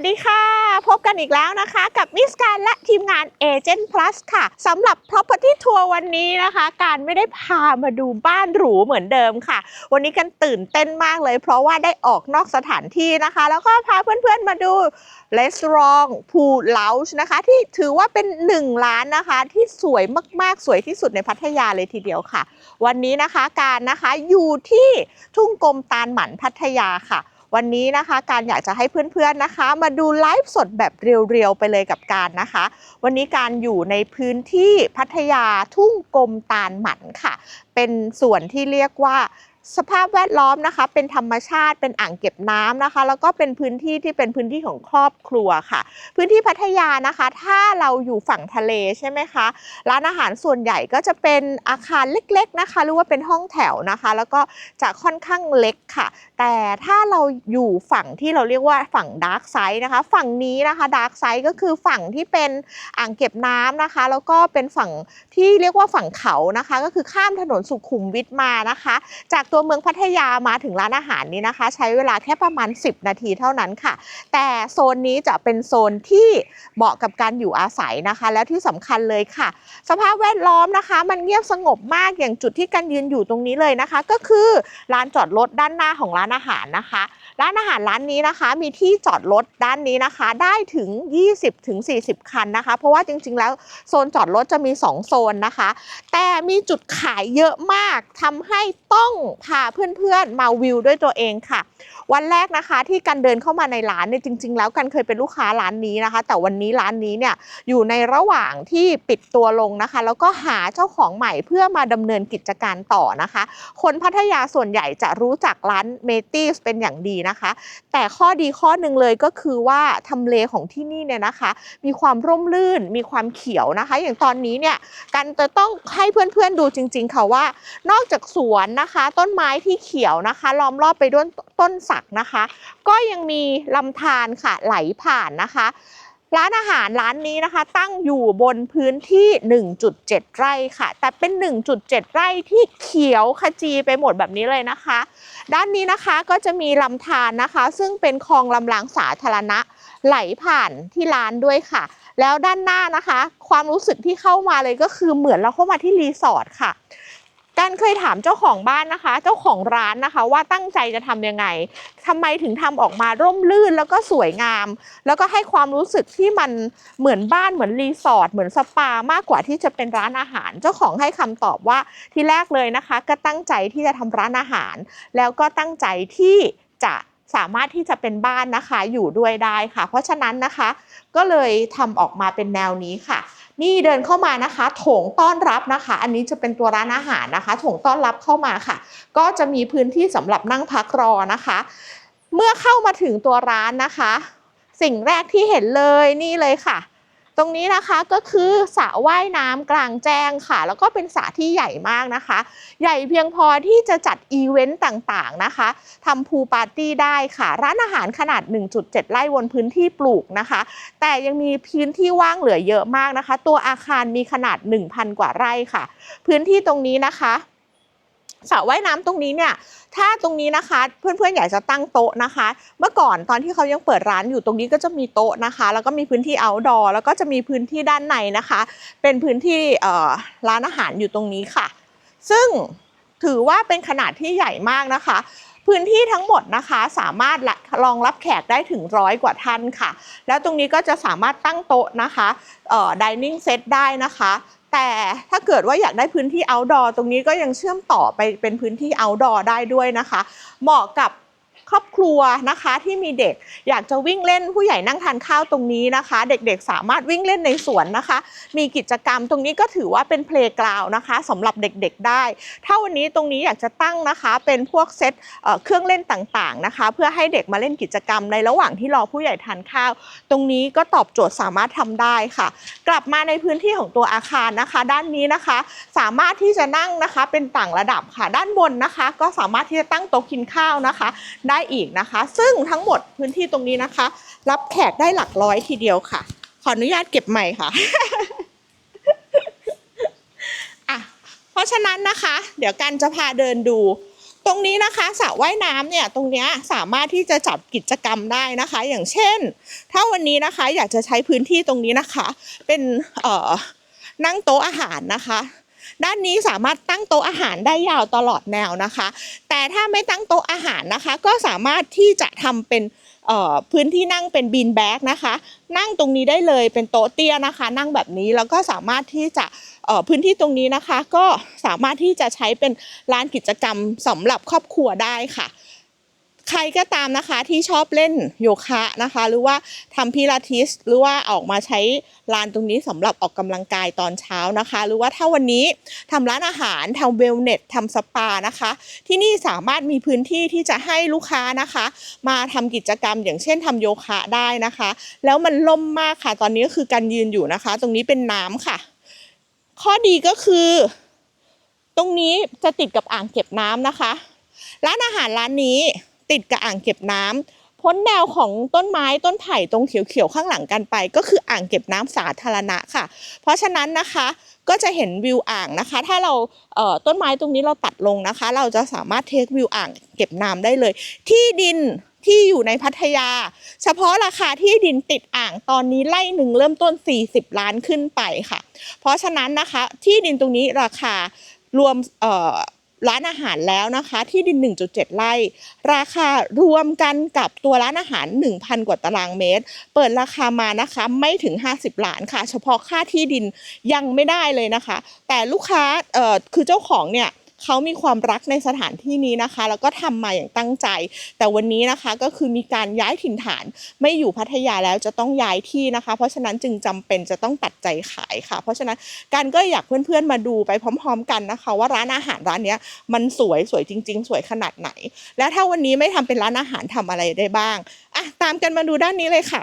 สดีค่ะ พบกันอีกแล้วนะคะกับมิสการและทีมงาน Agent Plus ค่ะสำหรับ Property Tour วันนี้นะคะ การไม่ได้พามาดูบ้านหรูเหมือนเดิมค่ะ วันนี้กันตื่นเต้นมากเลย เพราะว่าได้ออกนอกสถานที่นะคะ แล้วก็พาเพื่อนๆมาดู r e s t a u r a n t Pool Lounge นะคะ ที่ถือว่าเป็นหนึ่งร้านนะคะ ที่สวยมากๆ สวยที่สุดในพัทยาเลยทีเดียวค่ะ วันนี้นะคะการนะคะอยู่ที่ทุ่งกลมตาลหมันพัทยาค่ะ วันนี้นะคะ การอยากจะให้เพื่อนๆนะคะ มาดูไลฟ์สดแบบเรียวๆไปเลยกับการนะคะ วันนี้การอยู่ในพื้นที่พัทยาทุ่งกลมตาลหมันค่ะ เป็นส่วนที่เรียกว่า สภาพแวดล้อมนะคะเป็นธรรมชาติเป็นอ่างเก็บน้ำนะคะ แล้วก็เป็นพื้นที่ที่เป็นพื้นที่ของครอบครัวค่ะ พื้นที่พัทยานะคะ ถ้าเราอยู่ฝั่งทะเลใช่ไหมคะร้านอาหารส่วนใหญ่ก็จะเป็นอาคารเล็กๆนะคะ หรือว่าเป็นห้องแถวนะคะ แล้วก็จะค่อนข้างเล็กค่ะ แต่ถ้าเราอยู่ฝั่งที่เราเรียกว่าฝั่งดาร์กไซด์นะคะ ฝั่งนี้นะคะดาร์กไซด์ก็คือฝั่งที่เป็นอ่างเก็บน้ำนะคะ แล้วก็เป็นฝั่งที่เรียกว่าฝั่งเขานะคะ ก็คือข้ามถนนสุขุมวิทมานะคะ จากตัวเมืองพัทยามาถึงร้านอาหารนี้นะคะ ใช้เวลาแค่ประมาณ 10 นาทีเท่านั้นค่ะ แต่โซนนี้จะเป็นโซนที่เหมาะกับการอยู่อาศัยนะคะ แล้วที่สำคัญเลยค่ะ สภาพแวดล้อมนะคะ มันเงียบสงบมากอย่างจุดที่กันยืนอยู่ตรงนี้เลยนะคะ ก็คือลานจอดรถด้านหน้าของร้านอาหารนะคะ ร้านอาหารร้านนี้นะคะ มีที่จอดรถด้านนี้นะคะ ได้ถึง 20ถึง40คันนะคะ เพราะว่าจริง ๆ แล้วโซนจอดรถจะมี 2 โซนนะคะ แต่มีจุดขายเยอะมากทำให้ต้องพาเพื่อนๆมาวิวด้วยตัวเองค่ะ วันแรกนะคะที่กันเดินเข้ามาในร้านเนี่ยจริง ๆ แล้วกันเคยเป็นลูกค้าร้านนี้นะคะ แต่วันนี้ร้านนี้เนี่ยอยู่ในระหว่างที่ปิดตัวลงนะคะ แล้วก็หาเจ้าของใหม่เพื่อมาดำเนินกิจการต่อนะคะ คนพัทยาส่วนใหญ่จะรู้จักร้านเมตี้เป็นอย่างดีนะคะ แต่ข้อดีข้อหนึ่งเลยก็คือว่าทำเลของที่นี่เนี่ยนะคะ มีความร่มรื่นมีความเขียวนะคะ อย่างตอนนี้เนี่ยกันจะต้องให้เพื่อนๆดูจริง ๆ ค่ะว่า นอกจากสวนนะคะ ต้นไม้ที่เขียวนะคะ ล้อมรอบไปด้วยต้นสักนะคะ ก็ยังมีลำธารค่ะไหลผ่านนะคะ ร้านอาหารร้านนี้นะคะ ตั้งอยู่บนพื้นที่ 1.7 ไร่ค่ะ แต่เป็น 1.7 ไร่ที่เขียวขจีไปหมดแบบนี้เลยนะคะ ด้านนี้นะคะก็จะมีลำธารนะคะ ซึ่งเป็นคลองลำรางสาธารณะไหลผ่านที่ร้านด้วยค่ะ แล้วด้านหน้านะคะ ความรู้สึกที่เข้ามาเลยก็คือเหมือนเราเข้ามาที่รีสอร์ทค่ะ การเคยถามเจ้าของบ้านนะคะ เจ้าของร้านนะคะ ว่าตั้งใจจะทำยังไงทำไมถึงทำออกมาร่มรื่นแล้วก็สวยงาม แล้วก็ให้ความรู้สึกที่มันเหมือนบ้านเหมือนรีสอร์ทเหมือนสปามากกว่าที่จะเป็นร้านอาหาร เจ้าของให้คำตอบว่าที่แรกเลยนะคะ ก็ตั้งใจที่จะทำร้านอาหาร แล้วก็ตั้งใจที่จะ สามารถที่จะเป็นบ้านนะคะอยู่ด้วยได้ค่ะ เพราะฉะนั้นนะคะ ก็เลยทำออกมาเป็นแนวนี้ค่ะ นี่เดินเข้ามานะคะโถงต้อนรับนะคะ อันนี้จะเป็นตัวร้านอาหารนะคะโถงต้อนรับเข้ามาค่ะ ก็จะมีพื้นที่สำหรับนั่งพักรอนะคะ เมื่อเข้ามาถึงตัวร้านนะคะ สิ่งแรกที่เห็นเลยนี่เลยค่ะ ตรงนี้นะคะก็คือสระว่ายน้ำกลางแจ้งค่ะ แล้วก็เป็นสระที่ใหญ่มากนะคะ ใหญ่เพียงพอที่จะจัดอีเวนต์ต่างๆนะคะทำพูปาร์ตี้ได้ค่ะ ร้านอาหารขนาด 1.7 ไร่บนพื้นที่ปลูกนะคะ แต่ยังมีพื้นที่ว่างเหลือเยอะมากนะคะ ตัวอาคารมีขนาด 1,000 กว่าไร่ค่ะ พื้นที่ตรงนี้นะคะ สระว่ายน้ำตรงนี้เนี่ย ถ้าตรงนี้นะคะ เพื่อนๆอยากจะตั้งโต๊ะนะคะ เมื่อก่อนตอนที่เขายังเปิดร้านอยู่ตรงนี้ก็จะมีโต๊ะนะคะ แล้วก็มีพื้นที่ outdoor แล้วก็จะมีพื้นที่ด้านในนะคะ เป็นพื้นที่ร้านอาหารอยู่ตรงนี้ค่ะ ซึ่งถือว่าเป็นขนาดที่ใหญ่มากนะคะ พื้นที่ทั้งหมดนะคะสามารถรองรับแขกได้ถึงร้อยกว่าท่านค่ะ แล้วตรงนี้ก็จะสามารถตั้งโต๊ะนะคะเอ่อ dining set ได้นะคะ แต่ถ้าเกิดว่าอยากได้พื้นที่ outdoor ตรงนี้ก็ยังเชื่อมต่อไปเป็นพื้นที่ outdoor ได้ด้วยนะคะ เหมาะกับ ครอบครัวนะคะที่มีเด็กอยากจะวิ่งเล่นผู้ใหญ่นั่งทานข้าวตรงนี้นะคะ เด็กๆสามารถวิ่งเล่นในสวนนะคะ มีกิจกรรมตรงนี้ก็ถือว่าเป็นเพลย์กราวนะคะสำหรับเด็กๆได้ ถ้าวันนี้ตรงนี้อยากจะตั้งนะคะ เป็นพวกเซตเอ่อเครื่องเล่นต่างๆนะคะ เพื่อให้เด็กมาเล่นกิจกรรมในระหว่างที่รอผู้ใหญ่ทานข้าว ตรงนี้ก็ตอบโจทย์สามารถทำได้ค่ะ กลับมาในพื้นที่ของตัวอาคารนะคะ ด้านนี้นะคะ สามารถที่จะนั่งนะคะเป็นต่างระดับค่ะ ด้านบนนะคะ ก็สามารถที่จะตั้งโต๊ะกินข้าวนะคะ ได้อีกนะคะ ซึ่งทั้งหมดพื้นที่ตรงนี้นะคะ รับแขกได้หลักร้อยทีเดียวค่ะ ขออนุญาตเก็บใหม่ค่ะอะ เพราะฉะนั้นนะคะ เดี๋ยวกันจะพาเดินดู ตรงนี้นะคะสระว่ายน้ำเนี่ยตรงเนี้ยสามารถที่จะจัดกิจกรรมได้นะคะ อย่างเช่น ถ้าวันนี้นะคะอยากจะใช้พื้นที่ตรงนี้นะคะ เป็นเอ่อนั่งโต๊ะอาหารนะคะ ด้านนี้สามารถตั้งโต๊ะอาหารได้ยาวตลอดแนวนะคะ แต่ถ้าไม่ตั้งโต๊ะอาหารนะคะ ก็สามารถที่จะทำเป็นพื้นที่นั่งเป็นบีนแบ็กนะคะ นั่งตรงนี้ได้เลยเป็นโต๊ะเตี้ยนะคะ นั่งแบบนี้แล้วก็สามารถที่จะพื้นที่ตรงนี้นะคะ ก็สามารถที่จะใช้เป็นลานกิจกรรมสำหรับครอบครัวได้ค่ะ ใครก็ตามนะคะที่ชอบเล่นโยคะนะคะ หรือว่าทำพิลาทิสหรือว่าออกมาใช้ลานตรงนี้สำหรับออกกำลังกายตอนเช้านะคะ หรือว่าถ้าวันนี้ทำร้านอาหารทำเวลเนสทำสปานะคะ ที่นี่สามารถมีพื้นที่ที่จะให้ลูกค้านะคะ มาทำกิจกรรม อย่างเช่นทำโยคะได้นะคะ แล้วมันล่มมากค่ะ ตอนนี้ก็คือการยืนอยู่นะคะ ตรงนี้เป็นน้ำค่ะ ข้อดีก็คือ ตรงนี้จะติดกับอ่างเก็บน้ำนะคะ ร้านอาหารร้านนี้ ติดกับอ่างเก็บน้ำพ้นแนวของต้นไม้ต้นไผ่ตรงเขียวๆข้างหลังกันไป ก็คืออ่างเก็บน้ำสาธารณะค่ะ เพราะฉะนั้นนะคะก็จะเห็นวิวอ่างนะคะ ถ้าเราเต้นไม้ตรงนี้เราตัดลงนะคะ เราจะสามารถเทควิวอ่างเก็บน้ำได้เลย ที่ดินที่อยู่ในพัทยา เฉพาะราคาที่ดินติดอ่างตอนนี้ไล่หนึ่งเริ่มต้น 40 ล้านขึ้นไปค่ะ เพราะฉะนั้นนะคะที่ดินตรงนี้ราคารวมเอ่อ ร้านอาหารแล้วนะคะ ที่ดิน 1.7 ไร่ ราคารวมกันกับตัวร้านอาหาร 1,000 กว่าตารางเมตร เปิดราคามานะคะไม่ถึง 50 ล้านค่ะ เฉพาะค่าที่ดินยังไม่ได้เลยนะคะ แต่ลูกค้าเอ่อคือเจ้าของเนี่ย เขามีความรักในสถานที่นี้นะคะ แล้วก็ทำมาอย่างตั้งใจ แต่วันนี้นะคะก็คือมีการย้ายถิ่นฐาน ไม่อยู่พัทยาแล้วจะต้องย้ายที่นะคะ เพราะฉะนั้นจึงจำเป็นจะต้องตัดใจขายค่ะ เพราะฉะนั้นการก็อยากเพื่อนๆมาดูไปพร้อม ๆ กันนะคะ ว่าร้านอาหารร้านนี้มันสวยสวยจริง ๆ สวยขนาดไหน และถ้าวันนี้ไม่ทำเป็นร้านอาหารทำอะไรได้บ้างอะตามกันมาดูด้านนี้เลยค่ะ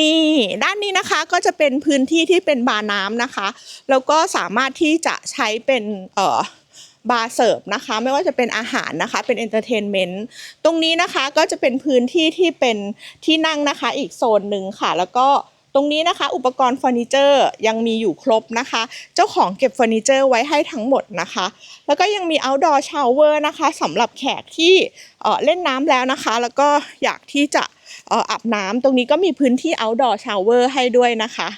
นี่ด้านนี้นะคะก็จะเป็นพื้นที่ที่เป็นบาร์น้ำนะคะ แล้วก็สามารถที่จะใช้เป็นเอ่อบาร์เสิร์ฟนะคะ ไม่ว่าจะเป็นอาหารนะคะ เป็นเอนเตอร์เทนเมนต์ตรงนี้นะคะก็จะเป็นพื้นที่ที่เป็นที่นั่งนะคะ อีกโซนหนึ่งค่ะ แล้วก็ตรงนี้นะคะ อุปกรณ์เฟอร์นิเจอร์ยังมีอยู่ครบนะคะ เจ้าของเก็บเฟอร์นิเจอร์ไว้ให้ทั้งหมดนะคะ แล้วก็ยังมี outdoor shower นะคะสำหรับแขกที่เออเล่นน้ำแล้วนะคะ แล้วก็อยากที่จะ อ่ออาบน้ำตรงนี้ก็มีพื้นที่ outdoor shower ให้ด้วยนะคะ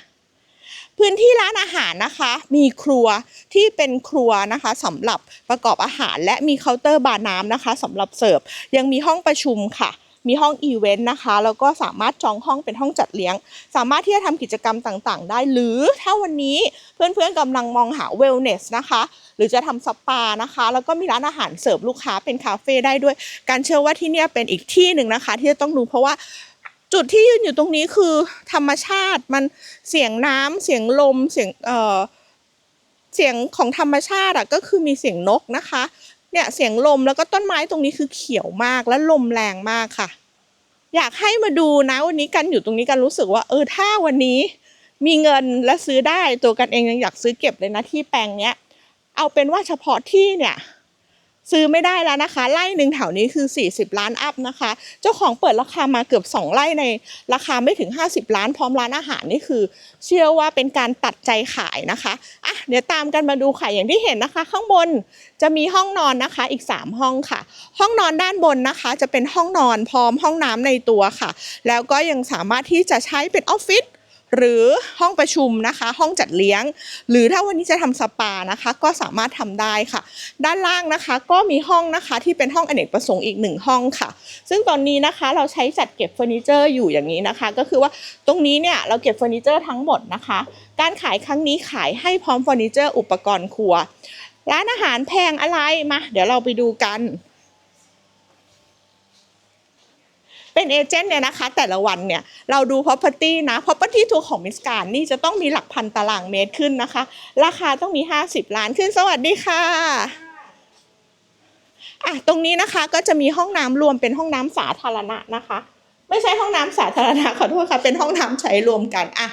พื้นที่ร้านอาหารนะคะ มีครัวที่เป็นครัวนะคะสำหรับประกอบอาหารและมีเคาน์เตอร์บาร์น้ำนะคะสำหรับเสิร์ฟยังมีห้องประชุมค่ะ มีห้องอีเวนต์นะคะ แล้วก็สามารถจองห้องเป็นห้องจัดเลี้ยง สามารถที่จะทำกิจกรรมต่างๆ ได้ หรือถ้าวันนี้เพื่อนๆกำลังมองหาเวลเนสนะคะ หรือจะทำสปานะคะ แล้วก็มีร้านอาหารเสิร์ฟลูกค้าเป็นคาเฟ่ได้ด้วย การเชื่อว่าที่นี่เป็นอีกที่หนึ่งนะคะ ที่จะต้องดูเพราะว่าจุดที่ยืนอยู่ตรงนี้คือธรรมชาติมันเสียงน้ำเสียงลมเสียงเอ่อเสียงของธรรมชาติอะก็คือมีเสียงนกนะคะ เนี่ยเสียงลมแล้วก็ต้นไม้ตรงนี้คือเขียวมากและลมแรงมากค่ะ อยากให้มาดูนะวันนี้กันอยู่ตรงนี้กันรู้สึกว่า เออถ้าวันนี้มีเงินและซื้อได้ตัวกันเองยังอยากซื้อเก็บเลยนะที่แปลงเนี้ย เอาเป็นว่าเฉพาะที่เนี่ย ซื้อไม่ได้แล้วนะคะ ไร่หนึ่งแถวนี้คือ 40 ล้านอัพนะคะ เจ้าของเปิดราคามาเกือบ 2 ไร่ในราคาไม่ถึง 50 ล้านพร้อมร้านอาหารนี่คือ เชื่อว่าเป็นการตัดใจขายนะคะอะเดี๋ยวตามกันมาดูค่ะอย่างที่เห็นนะคะ ข้างบนจะมีห้องนอนนะคะอีก 3 ห้องค่ะ ห้องนอนด้านบนนะคะ จะเป็นห้องนอนพร้อมห้องน้ำในตัวค่ะ แล้วก็ยังสามารถที่จะใช้เป็นออฟฟิศ หรือห้องประชุมนะคะ ห้องจัดเลี้ยง หรือถ้าวันนี้จะทำสปานะคะ ก็สามารถทำได้ค่ะ ด้านล่างนะคะก็มีห้องนะคะที่เป็นห้องอเนกประสงค์อีกหนึ่งห้องค่ะ ซึ่งตอนนี้นะคะเราใช้จัดเก็บเฟอร์นิเจอร์อยู่อย่างนี้นะคะ ก็คือว่าตรงนี้เนี่ยเราเก็บเฟอร์นิเจอร์ทั้งหมดนะคะ การขายครั้งนี้ขายให้พร้อมเฟอร์นิเจอร์อุปกรณ์ครัว ร้านอาหารแพงอะไรมาเดี๋ยวเราไปดูกัน เป็นเอเจนต์เนี่ยนะคะ แต่ละวันเนี่ยเราดู property นะ property ทัวร์ของมิสการนี่จะต้องมีหลักพันตารางเมตรขึ้นนะคะ ราคาต้องมี 50 ล้านขึ้นสวัสดีค่ะอะตรงนี้นะคะก็จะมีห้องน้ำรวมเป็นห้องน้ำสาธารณะนะคะ ไม่ใช่ห้องน้ำสาธารณะขอโทษค่ะเป็นห้องน้ำใช้รวมกันอะ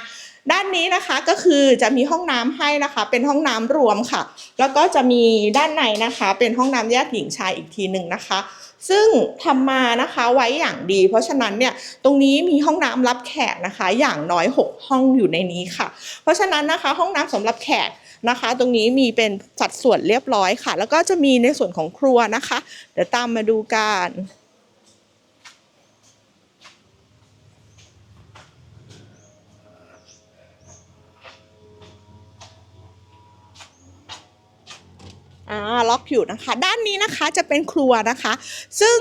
ด้านนี้นะคะก็คือจะมีห้องน้ำให้นะคะ เป็นห้องน้ำรวมค่ะ แล้วก็จะมีด้านในนะคะ เป็นห้องน้ำแยกหญิงชายอีกทีหนึ่งนะคะ ซึ่งทำมานะคะไว้อย่างดี เพราะฉะนั้นเนี่ยตรงนี้มีห้องน้ำรับแขกนะคะ อย่างน้อย 6 ห้องอยู่ในนี้ค่ะ เพราะฉะนั้นนะคะห้องน้ำสำหรับแขกนะคะ ตรงนี้มีเป็นสัดส่วนเรียบร้อยค่ะ แล้วก็จะมีในส่วนของครัวนะคะ เดี๋ยวตามมาดูกัน อ่าล็อกอยู่นะคะ ด้านนี้นะคะจะเป็นครัวนะคะ ซึ่ง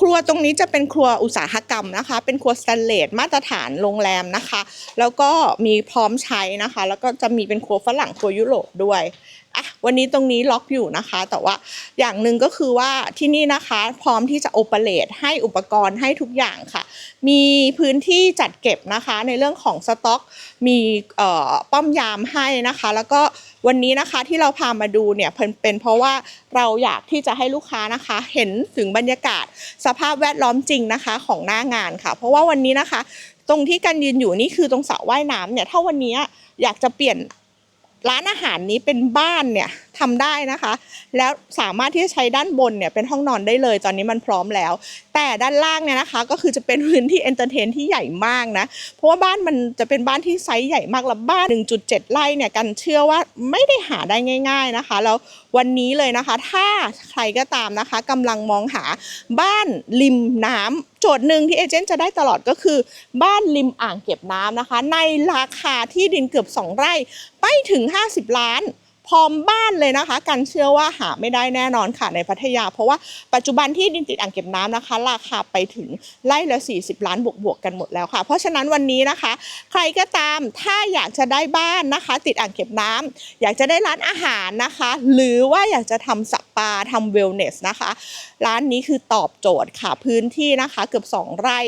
ครัวตรงนี้จะเป็นครัวอุตสาหกรรมนะคะ เป็นครัวสแตนเลสมาตรฐานโรงแรมนะคะ แล้วก็มีพร้อมใช้นะคะ แล้วก็จะมีเป็นครัวฝรั่งครัวยุโรปด้วย วันนี้ตรงนี้ล็อกอยู่นะคะ แต่ว่าอย่างหนึ่งก็คือว่าที่นี่นะคะพร้อมที่จะโอเปเรตให้อุปกรณ์ให้ทุกอย่างค่ะ มีพื้นที่จัดเก็บนะคะในเรื่องของสต็อก มีป้อมยามให้นะคะ แล้วก็วันนี้นะคะที่เราพามาดูเนี่ยเป็นเพราะว่าเราอยากที่จะให้ลูกค้านะคะ เห็นถึงบรรยากาศสภาพแวดล้อมจริงนะคะของหน้างานค่ะ เพราะว่าวันนี้นะคะ ตรงที่กันยืนอยู่นี่คือตรงสระว่ายน้ำเนี่ยถ้าวันนี้อยากจะเปลี่ยน ร้านอาหารนี้เป็นบ้านเนี่ยทำได้นะคะ แล้วสามารถที่จะใช้ด้านบนเนี่ยเป็นห้องนอนได้เลย ตอนนี้มันพร้อมแล้ว แต่ด้านล่างเนี่ยนะคะ ก็คือจะเป็นพื้นที่เอนเตอร์เทนที่ใหญ่มากนะ เพราะว่าบ้านมันจะเป็นบ้านที่ไซส์ใหญ่มากแล้วบ้าน 1.7 ไร่เนี่ยกันเชื่อว่าไม่ได้หาได้ง่าย ๆนะคะ แล้ววันนี้เลยนะคะ ถ้าใครก็ตามนะคะกำลังมองหาบ้านริมน้ำ โจทย์หนึ่งที่เอเจนต์จะได้ตลอดก็คือ บ้านริมอ่างเก็บน้ำนะคะ ในราคาที่ดินเกือบ 2 ไร่ ไปถึง 50 ล้านพร้อมบ้านเลยนะคะ กันเชื่อว่าหาไม่ได้แน่นอนค่ะในพัทยา เพราะว่าปัจจุบันที่ดินติดอ่างเก็บน้ำนะคะ ราคาไปถึงไร่ละ 40 ล้านบวกๆกันหมดแล้วค่ะ เพราะฉะนั้นวันนี้นะคะ ใครก็ตามถ้าอยากจะได้บ้านนะคะ ติดอ่างเก็บน้ำอยากจะได้ร้านอาหารนะคะ หรือว่าอยากจะทำสปาทำเวลเนสนะคะ ร้านนี้คือตอบโจทย์ค่ะพื้นที่นะคะเกือบ 2 ไร่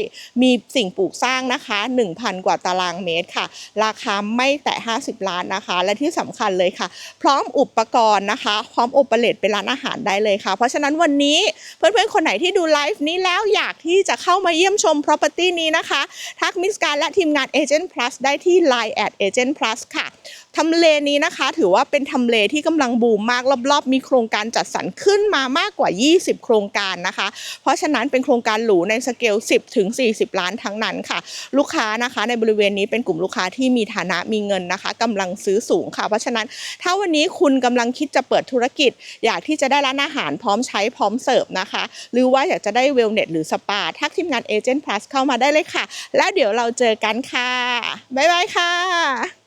มีสิ่งปลูกสร้างนะคะ 1,000 กว่าตารางเมตรค่ะ ราคาไม่แตะ50 ล้านนะคะ และที่สำคัญเลยค่ะ พร้อมอุปกรณ์นะคะ พร้อมโอเปเรตเป็นร้านอาหารได้เลยค่ะ เพราะฉะนั้นวันนี้เพื่อนๆ คนไหนที่ดูไลฟ์นี้แล้วอยากที่จะเข้ามาเยี่ยมชม property นี้นะคะ ทักมิสการและทีมงาน Agent Plus ได้ที่ Line at Agent Plus ค่ะ ทำเลนี้นะคะ ถือว่าเป็นทำเลที่กำลังบูมมากรอบๆ มีโครงการจัดสรรขึ้นมามากกว่า 20 โครงการนะคะ เพราะฉะนั้นเป็นโครงการหรูในสเกล 10 ถึง 40 ล้านทั้งนั้นค่ะ ลูกค้านะคะ ในบริเวณนี้เป็นกลุ่มลูกค้าที่มีฐานะมีเงินนะคะกำลังซื้อสูงค่ะ เพราะฉะนั้นถ้าวันนี้คุณกำลังคิดจะเปิดธุรกิจ อยากที่จะได้ร้านอาหารพร้อมใช้พร้อมเสิร์ฟนะคะ หรือว่าอยากจะได้เวลเนสหรือสปาทักทีมงาน Agent Plus เข้ามาได้เลยค่ะ แล้วเดี๋ยวเราเจอกันค่ะบ๊ายบายค่ะ